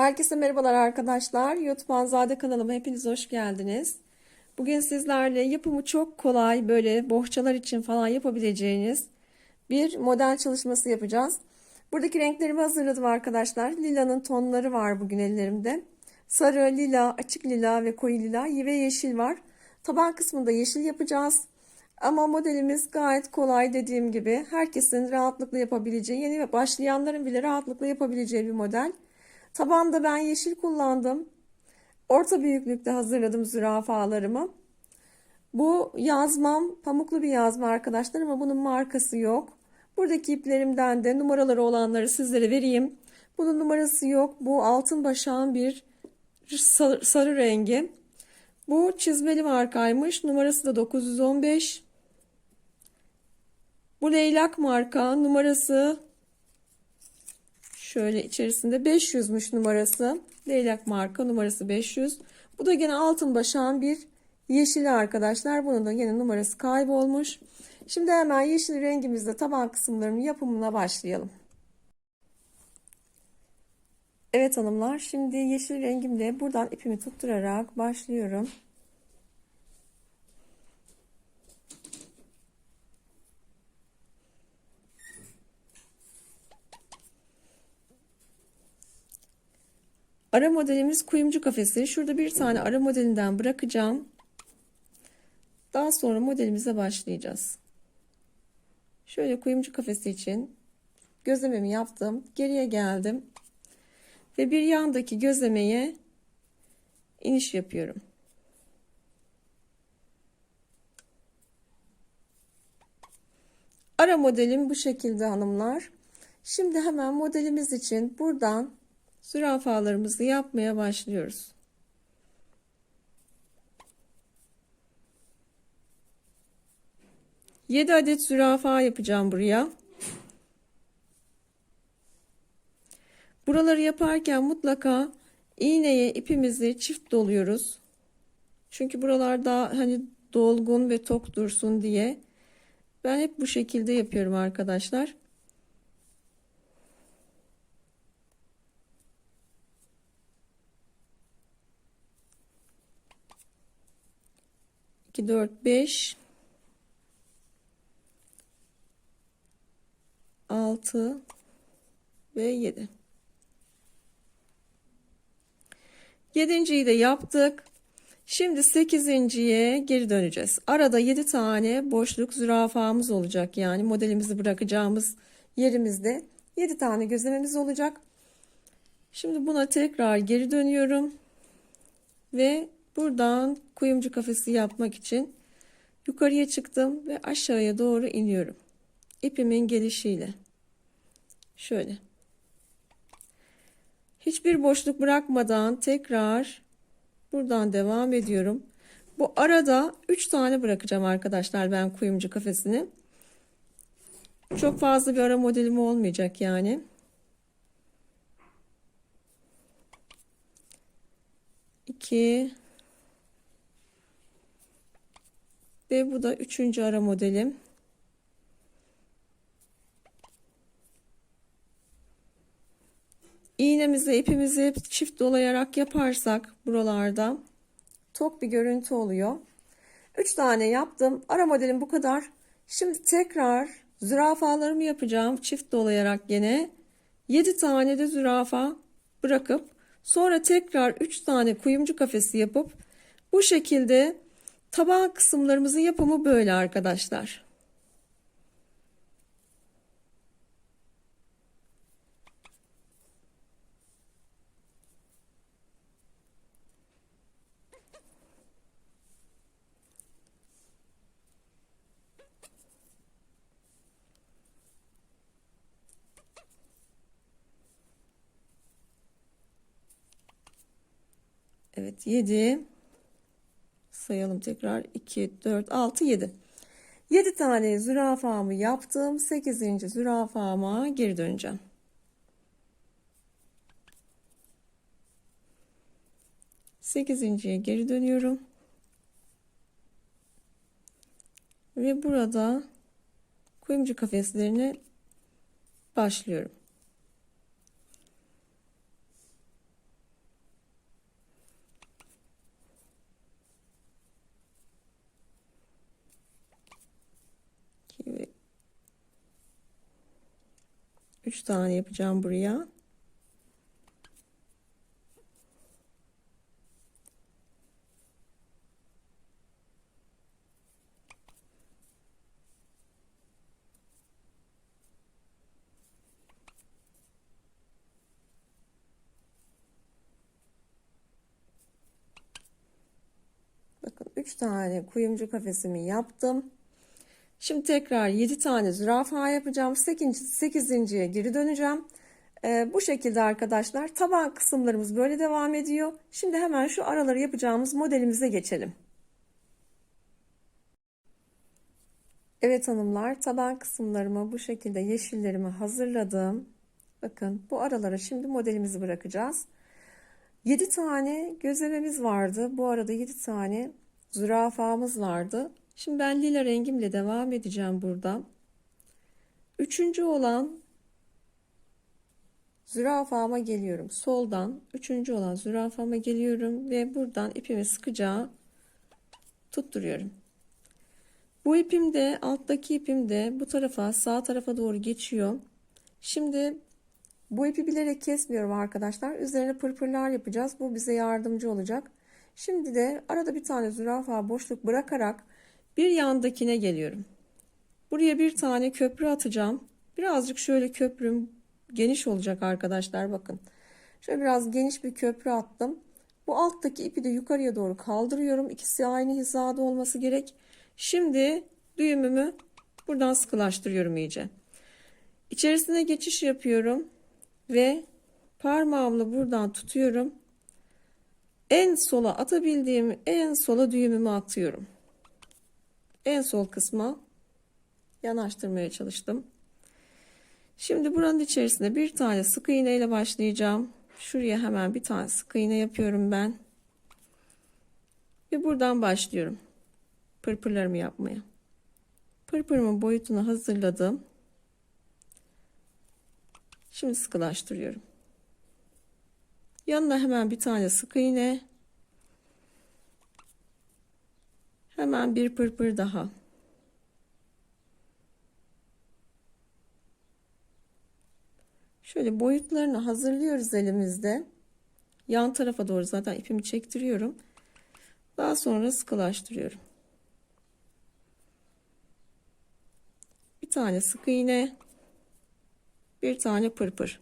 Herkese merhabalar arkadaşlar. YouTube Anzade kanalıma hepiniz hoş geldiniz. Bugün sizlerle yapımı çok kolay böyle bohçalar için falan yapabileceğiniz bir model çalışması yapacağız. Buradaki renklerimi hazırladım arkadaşlar. Lilanın tonları var bugün ellerimde. Sarı, lila, açık lila ve koyu lila ve yeşil var. Taban kısmında yeşil yapacağız. Ama modelimiz gayet kolay dediğim gibi herkesin rahatlıkla yapabileceği, yeni ve başlayanların bile rahatlıkla yapabileceği bir model. Tabanda ben yeşil kullandım. Orta büyüklükte hazırladım zürafalarımı. Bu yazmam pamuklu bir yazma arkadaşlar ama bunun markası yok. Buradaki iplerimden de numaraları olanları sizlere vereyim. Bunun numarası yok. Bu altın başağın bir sarı, sarı rengi. Bu çizmeli markaymış. Numarası da 915. Bu leylak marka. Numarası şöyle içerisinde 500'müş numarası. Leylak marka numarası 500. Bu da gene altın başağın bir yeşili arkadaşlar. Bunun da yine numarası kaybolmuş. Şimdi hemen yeşil rengimizde taban kısımlarının yapımına başlayalım. Evet hanımlar şimdi yeşil rengimle buradan ipimi tutturarak başlıyorum. Ara modelimiz kuyumcu kafesi. Şurada bir tane ara modelinden bırakacağım. Daha sonra modelimize başlayacağız. Şöyle kuyumcu kafesi için gözlememi yaptım. Geriye geldim. Ve bir yandaki gözlemeye iniş yapıyorum. Ara modelim bu şekilde hanımlar. Şimdi hemen modelimiz için buradan zürafalarımızı yapmaya başlıyoruz. Yedi adet zürafa yapacağım buraya. Buraları yaparken mutlaka iğneye ipimizi çift doluyoruz. Çünkü buralarda hani dolgun ve tok dursun diye. Ben hep bu şekilde yapıyorum arkadaşlar. 2, 4, 5, 6 ve 7. Yedinciyi de yaptık. Şimdi sekizinciye geri döneceğiz. Arada 7 tane boşluk zürafamız olacak. Yani modelimizi bırakacağımız yerimizde 7 tane gözlememiz olacak. Şimdi buna tekrar geri dönüyorum. Ve Buradan kuyumcu kafesi yapmak için yukarıya çıktım ve aşağıya doğru iniyorum. İpimin gelişiyle. Şöyle. Hiçbir boşluk bırakmadan tekrar buradan devam ediyorum. Bu arada 3 tane bırakacağım arkadaşlar ben kuyumcu kafesini. Çok fazla bir ara modelim olmayacak yani. 2 Ve bu da üçüncü ara modelim. İğnemizi ipimizi çift dolayarak yaparsak buralarda tok bir görüntü oluyor. 3 tane yaptım. Ara modelim bu kadar. Şimdi tekrar zürafalarımı yapacağım. Çift dolayarak yine 7 tane de zürafa bırakıp sonra tekrar 3 tane kuyumcu kafesi yapıp bu şekilde Taban kısımlarımızın yapımı böyle arkadaşlar. Evet 7 sayalım tekrar. 2 4 6 7 7 tane zürafamı yaptım. 8. zürafama geri döneceğim. Sekizinciye geri dönüyorum. Ve burada kuyumcu kafeslerine başlıyorum 3 tane yapacağım buraya. Bakın 3 tane kuyumcu kafesimi yaptım. Şimdi tekrar 7 tane zürafa yapacağım. 8. 8.ye geri döneceğim. Ee, bu şekilde arkadaşlar taban kısımlarımız böyle devam ediyor. Şimdi hemen şu araları yapacağımız modelimize geçelim. Evet hanımlar taban kısımlarımı bu şekilde yeşillerimi hazırladım. Bakın bu aralara şimdi modelimizi bırakacağız. 7 tane gözlememiz vardı. Bu arada 7 tane zürafamız vardı. Şimdi ben lila rengimle devam edeceğim burada. Üçüncü olan zürafama geliyorum. Soldan üçüncü olan zürafama geliyorum ve buradan ipimi sıkıca tutturuyorum. Bu ipim de alttaki ipim de bu tarafa sağ tarafa doğru geçiyor. Şimdi bu ipi bilerek kesmiyorum arkadaşlar. Üzerine pırpırlar yapacağız. Bu bize yardımcı olacak. Şimdi de arada bir tane zürafa boşluk bırakarak bir yandakine geliyorum. Buraya bir tane köprü atacağım. Birazcık şöyle köprüm geniş olacak arkadaşlar bakın. Şöyle biraz geniş bir köprü attım. Bu alttaki ipi de yukarıya doğru kaldırıyorum. İkisi aynı hizada olması gerek. Şimdi düğümümü buradan sıkılaştırıyorum iyice. İçerisine geçiş yapıyorum ve parmağımla buradan tutuyorum. En sola atabildiğim en sola düğümümü atıyorum. En sol kısma yanaştırmaya çalıştım. Şimdi buranın içerisine bir tane sık iğne ile başlayacağım. Şuraya hemen bir tane sık iğne yapıyorum ben. Ve buradan başlıyorum. Pırpırlarımı yapmaya. Pırpırımın boyutunu hazırladım. Şimdi sıkılaştırıyorum. Yanına hemen bir tane sık iğne. Hemen bir pırpır daha. Şöyle boyutlarını hazırlıyoruz elimizde. Yan tarafa doğru zaten ipimi çektiriyorum. Daha sonra sıkılaştırıyorum. Bir tane sık iğne, bir tane pırpır.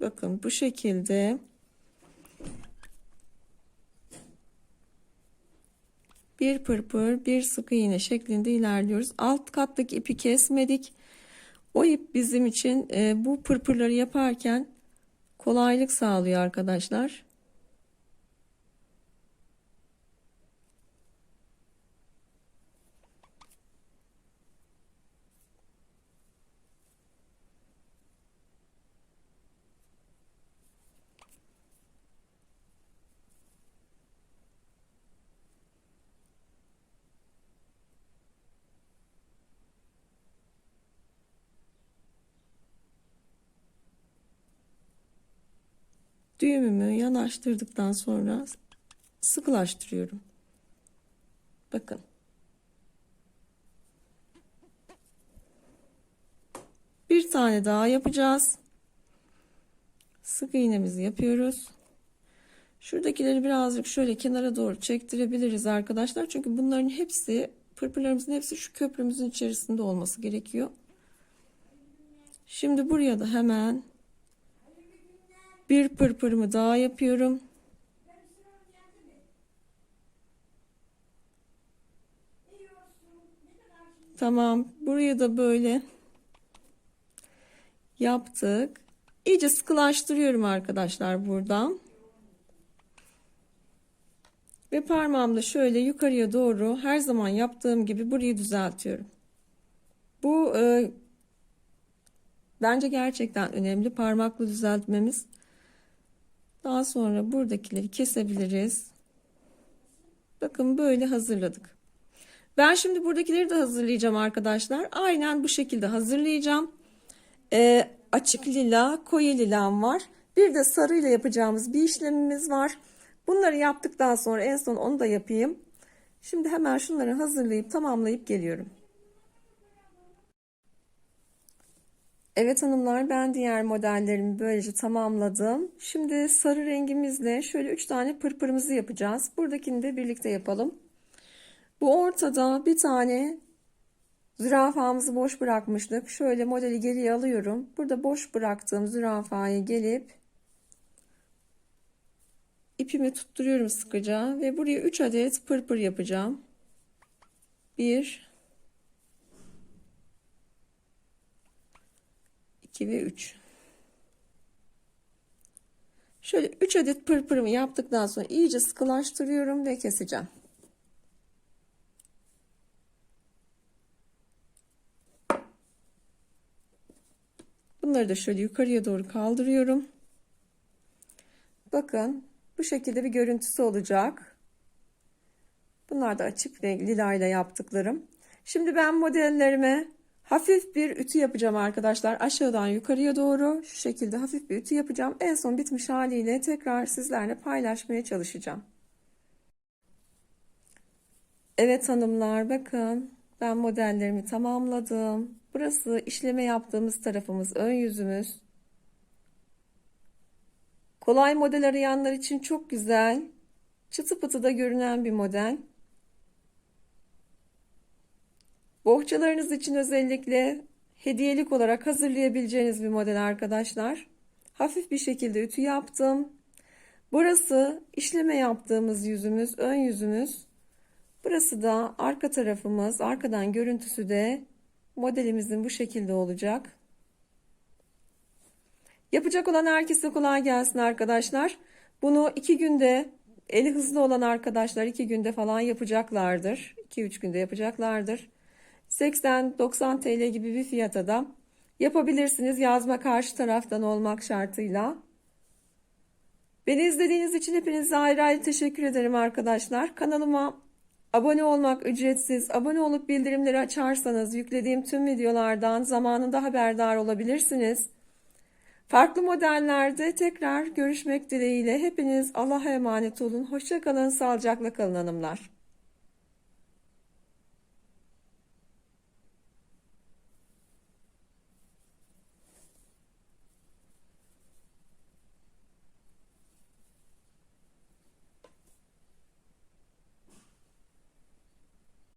Bakın bu şekilde bir pırpır bir sık iğne şeklinde ilerliyoruz. Alt kattaki ipi kesmedik. O ip bizim için e, bu pırpırları yaparken kolaylık sağlıyor arkadaşlar. Düğümümü yanaştırdıktan sonra sıkılaştırıyorum. Bakın. Bir tane daha yapacağız. Sık iğnemizi yapıyoruz. Şuradakileri birazcık şöyle kenara doğru çektirebiliriz arkadaşlar. Çünkü bunların hepsi pırpırlarımızın hepsi şu köprümüzün içerisinde olması gerekiyor. Şimdi buraya da hemen bir pırpırımı daha yapıyorum. Tamam. Buraya da böyle yaptık. İyice sıkılaştırıyorum arkadaşlar buradan. Ve parmağımla şöyle yukarıya doğru her zaman yaptığım gibi burayı düzeltiyorum. Bu e, bence gerçekten önemli. Parmakla düzeltmemiz Daha sonra buradakileri kesebiliriz. Bakın böyle hazırladık. Ben şimdi buradakileri de hazırlayacağım arkadaşlar. Aynen bu şekilde hazırlayacağım. Ee, açık lila, koyu lilam var. Bir de sarıyla yapacağımız bir işlemimiz var. Bunları yaptıktan sonra en son onu da yapayım. Şimdi hemen şunları hazırlayıp tamamlayıp geliyorum. Evet hanımlar ben diğer modellerimi böylece tamamladım. Şimdi sarı rengimizle şöyle 3 tane pırpırımızı yapacağız. Buradakini de birlikte yapalım. Bu ortada bir tane zürafamızı boş bırakmıştık. Şöyle modeli geriye alıyorum. Burada boş bıraktığım zürafayı gelip ipimi tutturuyorum sıkıca ve buraya 3 adet pırpır yapacağım. 1 2 ve 3 Şöyle 3 adet pırpırımı yaptıktan sonra iyice sıkılaştırıyorum ve keseceğim. Bunları da şöyle yukarıya doğru kaldırıyorum. Bakın bu şekilde bir görüntüsü olacak. Bunlar da açık renk lila ile yaptıklarım. Şimdi ben modellerime hafif bir ütü yapacağım arkadaşlar. Aşağıdan yukarıya doğru şu şekilde hafif bir ütü yapacağım. En son bitmiş haliyle tekrar sizlerle paylaşmaya çalışacağım. Evet hanımlar bakın ben modellerimi tamamladım. Burası işleme yaptığımız tarafımız ön yüzümüz. Kolay model arayanlar için çok güzel. Çıtı pıtı da görünen bir model. Bohçalarınız için özellikle hediyelik olarak hazırlayabileceğiniz bir model arkadaşlar. Hafif bir şekilde ütü yaptım. Burası işleme yaptığımız yüzümüz, ön yüzümüz. Burası da arka tarafımız. Arkadan görüntüsü de modelimizin bu şekilde olacak. Yapacak olan herkese kolay gelsin arkadaşlar. Bunu iki günde eli hızlı olan arkadaşlar iki günde falan yapacaklardır. 2-3 günde yapacaklardır. 80-90 TL gibi bir fiyata da yapabilirsiniz. Yazma karşı taraftan olmak şartıyla. Beni izlediğiniz için hepinize ayrı ayrı teşekkür ederim arkadaşlar. Kanalıma abone olmak ücretsiz. Abone olup bildirimleri açarsanız yüklediğim tüm videolardan zamanında haberdar olabilirsiniz. Farklı modellerde tekrar görüşmek dileğiyle hepiniz Allah'a emanet olun. Hoşçakalın, sağlıcakla kalın hanımlar.